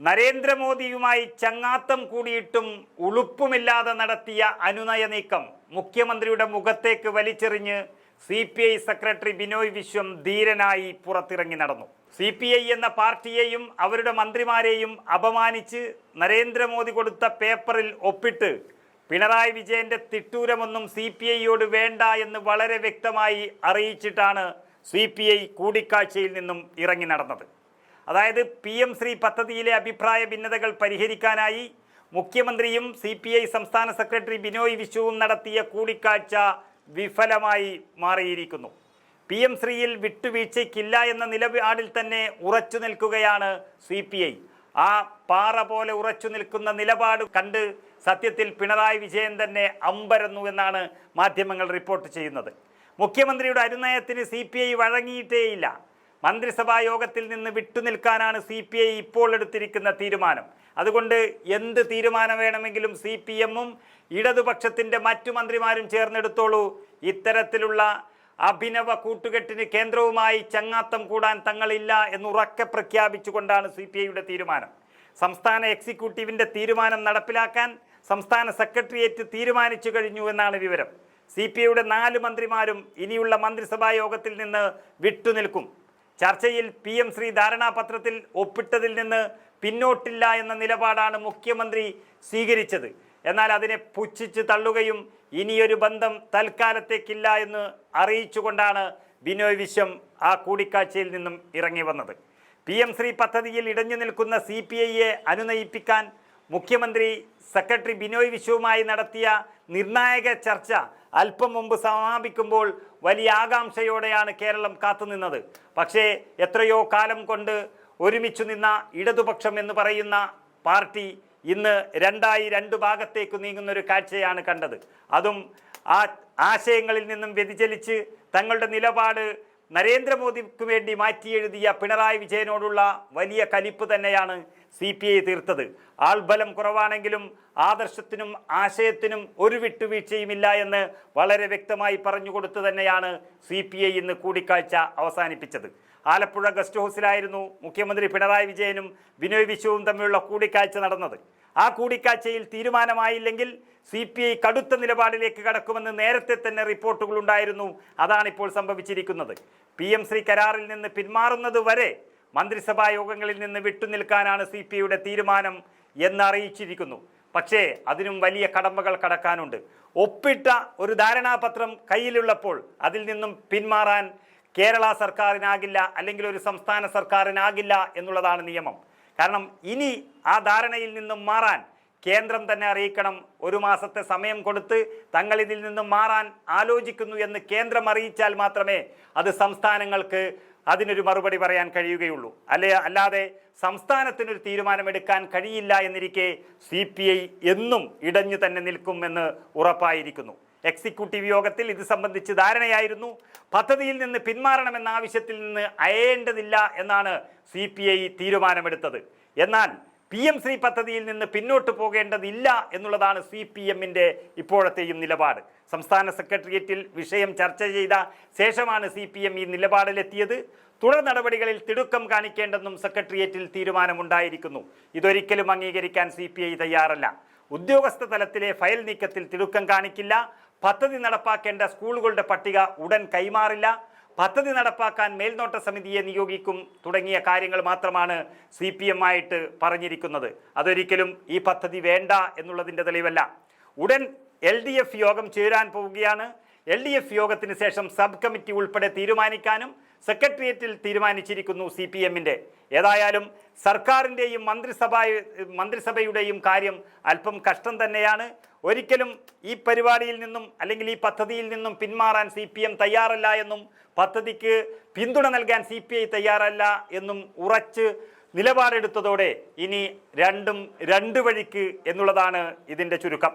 നരേന്ദ്രമോദിയുമായി ചങ്ങാത്തം കൂടിയിട്ടും ഉളുപ്പുമില്ലാതെ നടത്തിയ അനുനയ നീക്കം മുഖ്യമന്ത്രിയുടെ മുഖത്തേക്ക് വലിച്ചെറിഞ്ഞ് C P I secretary Binoy Viswam ധീരനായി പുറത്തിറങ്ങി നടന്നു. സി പി ഐ എന്ന പാർട്ടിയെയും അവരുടെ മന്ത്രിമാരെയും അപമാനിച്ച് നരേന്ദ്രമോദി കൊടുത്ത പേപ്പറിൽ ഒപ്പിട്ട് പിണറായി വിജയന്റെ തിട്ടൂരമൊന്നും സി പി ഐയോട് വേണ്ട എന്ന് വളരെ വ്യക്തമായി അറിയിച്ചിട്ടാണ് സി പി ഐ കൂടിക്കാഴ്ചയിൽ നിന്നും ഇറങ്ങി നടന്നത്. അതായത് പി എം ശ്രീ പദ്ധതിയിലെ അഭിപ്രായ ഭിന്നതകൾ പരിഹരിക്കാനായി മുഖ്യമന്ത്രിയും സി പി ഐ സംസ്ഥാന സെക്രട്ടറി ബിനോയ് വിശ്വവും നടത്തിയ കൂടിക്കാഴ്ച വിഫലമായി മാറിയിരിക്കുന്നു. പി എം ശ്രീയിൽ വിട്ടുവീഴ്ചയ്ക്കില്ല എന്ന നിലപാടിൽ തന്നെ ഉറച്ചു നിൽക്കുകയാണ് സി പി ഐ. ആ പാറ പോലെ ഉറച്ചു നിൽക്കുന്ന നിലപാട് കണ്ട് സത്യത്തിൽ പിണറായി വിജയൻ തന്നെ അമ്പരന്നു എന്നാണ് മാധ്യമങ്ങൾ റിപ്പോർട്ട് ചെയ്യുന്നത്. മുഖ്യമന്ത്രിയുടെ അനുനയത്തിന് സി പി ഐ വഴങ്ങിയിട്ടേയില്ല. മന്ത്രിസഭാ യോഗത്തിൽ നിന്ന് വിട്ടുനിൽക്കാനാണ് സി പി ഐ ഇപ്പോൾ എടുത്തിരിക്കുന്ന തീരുമാനം. അതുകൊണ്ട് എന്ത് തീരുമാനം വേണമെങ്കിലും സി പി എമ്മും ഇടതുപക്ഷത്തിന്റെ മറ്റു മന്ത്രിമാരും ചേർന്നെടുത്തോളൂ. ഇത്തരത്തിലുള്ള അഭിനവ കൂട്ടുകെട്ടിന് കേന്ദ്രവുമായി ചങ്ങാത്തം കൂടാൻ തങ്ങളില്ല എന്ന് ഉറക്കെ പ്രഖ്യാപിച്ചുകൊണ്ടാണ് സി പി ഐയുടെ തീരുമാനം. സംസ്ഥാന എക്സിക്യൂട്ടീവിന്റെ തീരുമാനം നടപ്പിലാക്കാൻ സംസ്ഥാന സെക്രട്ടേറിയറ്റ് തീരുമാനിച്ചു കഴിഞ്ഞു എന്നാണ് വിവരം. സി പി ഐയുടെ നാല് മന്ത്രിമാരും ഇനിയുള്ള മന്ത്രിസഭാ യോഗത്തിൽ നിന്ന് വിട്ടുനിൽക്കും ചർച്ചയിൽ പി എം ശ്രീ ധാരണാപത്രത്തിൽ ഒപ്പിട്ടതിൽ നിന്ന് പിന്നോട്ടില്ല എന്ന നിലപാടാണ് മുഖ്യമന്ത്രി സ്വീകരിച്ചത്. എന്നാൽ അതിനെ പുച്ഛിച്ച് തള്ളുകയും ഇനിയൊരു ബന്ധം തൽക്കാലത്തേക്കില്ല എന്ന് അറിയിച്ചുകൊണ്ടാണ് ബിനോയ് വിശ്വം ആ കൂടിക്കാഴ്ചയിൽ നിന്നും ഇറങ്ങി വന്നത്. പി എം ശ്രീ പദ്ധതിയിൽ ഇടഞ്ഞു നിൽക്കുന്ന സി പി ഐയെ അനുനയിപ്പിക്കാൻ മുഖ്യമന്ത്രി സെക്രട്ടറി ബിനോയ് വിശ്വവുമായി നടത്തിയ നിർണായക ചർച്ച അല്പം മുമ്പ് സമാപിക്കുമ്പോൾ വലിയ ആകാംക്ഷയോടെയാണ് കേരളം കാത്തുനിന്നത്. പക്ഷേ എത്രയോ കാലം കൊണ്ട് ഒരുമിച്ചു നിന്ന ഇടതുപക്ഷം എന്ന് പറയുന്ന പാർട്ടി ഇന്ന് രണ്ടായി രണ്ട് ഭാഗത്തേക്ക് നീങ്ങുന്ന ഒരു കാഴ്ചയാണ് കണ്ടത്. അതും ആ ആശയങ്ങളിൽ നിന്നും വ്യതിചലിച്ച് തങ്ങളുടെ നിലപാട് നരേന്ദ്രമോദിക്ക് വേണ്ടി മാറ്റിയെഴുതിയ പിണറായി വിജയനോടുള്ള വലിയ കലിപ്പ് തന്നെയാണ് സി പി ഐ തീർത്തത്. ആൾബലം കുറവാണെങ്കിലും ആദർശത്തിനും ആശയത്തിനും ഒരു വിട്ടുവീഴ്ചയുമില്ല എന്ന് വളരെ വ്യക്തമായി പറഞ്ഞുകൊടുത്തു തന്നെയാണ് സി പി ഐ ഇന്ന് കൂടിക്കാഴ്ച അവസാനിപ്പിച്ചത്. ആലപ്പുഴ ഗസ്റ്റ് ഹൗസിലായിരുന്നു മുഖ്യമന്ത്രി പിണറായി വിജയനും വിനോയ് വിശ്വവും തമ്മിലുള്ള കൂടിക്കാഴ്ച നടന്നത്. ആ കൂടിക്കാഴ്ചയിൽ തീരുമാനമായില്ലെങ്കിൽ സി പി ഐ കടുത്ത നിലപാടിലേക്ക് കടക്കുമെന്ന് നേരത്തെ തന്നെ റിപ്പോർട്ടുകൾ ഉണ്ടായിരുന്നു അതാണ് ഇപ്പോൾ സംഭവിച്ചിരിക്കുന്നത്. പി എം ശ്രീ കരാറിൽ നിന്ന് പിന്മാറുന്നത് വരെ മന്ത്രിസഭാ യോഗങ്ങളിൽ നിന്ന് വിട്ടുനിൽക്കാനാണ് സി പി ഐയുടെ തീരുമാനം എന്നറിയിച്ചിരിക്കുന്നു പക്ഷേ അതിനും വലിയ കടമ്പകൾ കടക്കാനുണ്ട്. ഒപ്പിട്ട ഒരു ധാരണാപത്രം കയ്യിലുള്ളപ്പോൾ അതിൽ നിന്നും പിന്മാറാൻ കേരള സർക്കാരിനാകില്ല അല്ലെങ്കിൽ ഒരു സംസ്ഥാന സർക്കാരിനാകില്ല എന്നുള്ളതാണ് നിയമം. കാരണം ഇനി ആ ധാരണയിൽ നിന്നും മാറാൻ കേന്ദ്രം തന്നെ അറിയിക്കണം. ഒരു മാസത്തെ സമയം കൊടുത്ത് തങ്ങൾ ഇതിൽ നിന്നും മാറാൻ ആലോചിക്കുന്നു എന്ന് കേന്ദ്രം അറിയിച്ചാൽ മാത്രമേ അത് സംസ്ഥാനങ്ങൾക്ക് അതിനൊരു മറുപടി പറയാൻ കഴിയുകയുള്ളൂ. അല്ലെ? അല്ലാതെ സംസ്ഥാനത്തിനൊരു തീരുമാനമെടുക്കാൻ കഴിയില്ല എന്നിരിക്കെ സി പി ഐ എന്നും ഇടഞ്ഞു തന്നെ നിൽക്കുമെന്ന് ഉറപ്പായിരിക്കുന്നു. എക്സിക്യൂട്ടീവ് യോഗത്തിൽ ഇത് സംബന്ധിച്ച് ധാരണയായിരുന്നു. പദ്ധതിയിൽ നിന്ന് പിന്മാറണമെന്ന ആവശ്യത്തിൽ നിന്ന് അയേണ്ടതില്ല എന്നാണ് സി തീരുമാനമെടുത്തത്. എന്നാൽ പി എം ശ്രീ പദ്ധതിയിൽ നിന്ന് പിന്നോട്ട് പോകേണ്ടതില്ല എന്നുള്ളതാണ് സി പി എമ്മിന്റെ ഇപ്പോഴത്തെയും നിലപാട്. സംസ്ഥാന സെക്രട്ടേറിയറ്റിൽ വിഷയം ചർച്ച ചെയ്ത ശേഷമാണ് സി പി എം ഈ നിലപാടിലെത്തിയത്. തുടർ നടപടികളിൽ തിടുക്കം കാണിക്കേണ്ടെന്നും സെക്രട്ടേറിയറ്റിൽ തീരുമാനമുണ്ടായിരിക്കുന്നു. ഇതൊരിക്കലും അംഗീകരിക്കാൻ സി പി ഐ തയ്യാറല്ല. ഉദ്യോഗസ്ഥ തലത്തിലെ ഫയൽ നീക്കത്തിൽ തിടുക്കം കാണിക്കില്ല. പദ്ധതി നടപ്പാക്കേണ്ട സ്കൂളുകളുടെ പട്ടിക ഉടൻ കൈമാറില്ല. പദ്ധതി നടപ്പാക്കാൻ മേൽനോട്ട സമിതിയെ നിയോഗിക്കും തുടങ്ങിയ കാര്യങ്ങൾ മാത്രമാണ് സി പി എം ആയിട്ട് പറഞ്ഞിരിക്കുന്നത്. അതൊരിക്കലും ഈ പദ്ധതി വേണ്ട എന്നുള്ളതിന്റെ തെളിവല്ല. ഉടൻ എൽ ഡി എഫ് യോഗം ചേരാൻ പോവുകയാണ്. എൽ ഡി എഫ് യോഗത്തിന് ശേഷം സബ് കമ്മിറ്റി ഉൾപ്പെടെ തീരുമാനിക്കാനും സെക്രട്ടേറിയറ്റിൽ തീരുമാനിച്ചിരിക്കുന്നു സി പി എമ്മിന്റെ. ഏതായാലും സർക്കാരിന്റെയും മന്ത്രിസഭ മന്ത്രിസഭയുടെയും കാര്യം അല്പം കഷ്ടം തന്നെയാണ്. ഒരിക്കലും ഈ പരിപാടിയിൽ നിന്നും അല്ലെങ്കിൽ ഈ പദ്ധതിയിൽ നിന്നും പിന്മാറാൻ സി പി എം തയ്യാറല്ല എന്നും പദ്ധതിക്ക് പിന്തുണ നൽകാൻ സി പി ഐ തയ്യാറല്ല എന്നും ഉറച്ച് നിലപാടെടുത്തതോടെ ഇനി രണ്ടും രണ്ട് വഴിക്ക് എന്നുള്ളതാണ് ഇതിന്റെ ചുരുക്കം.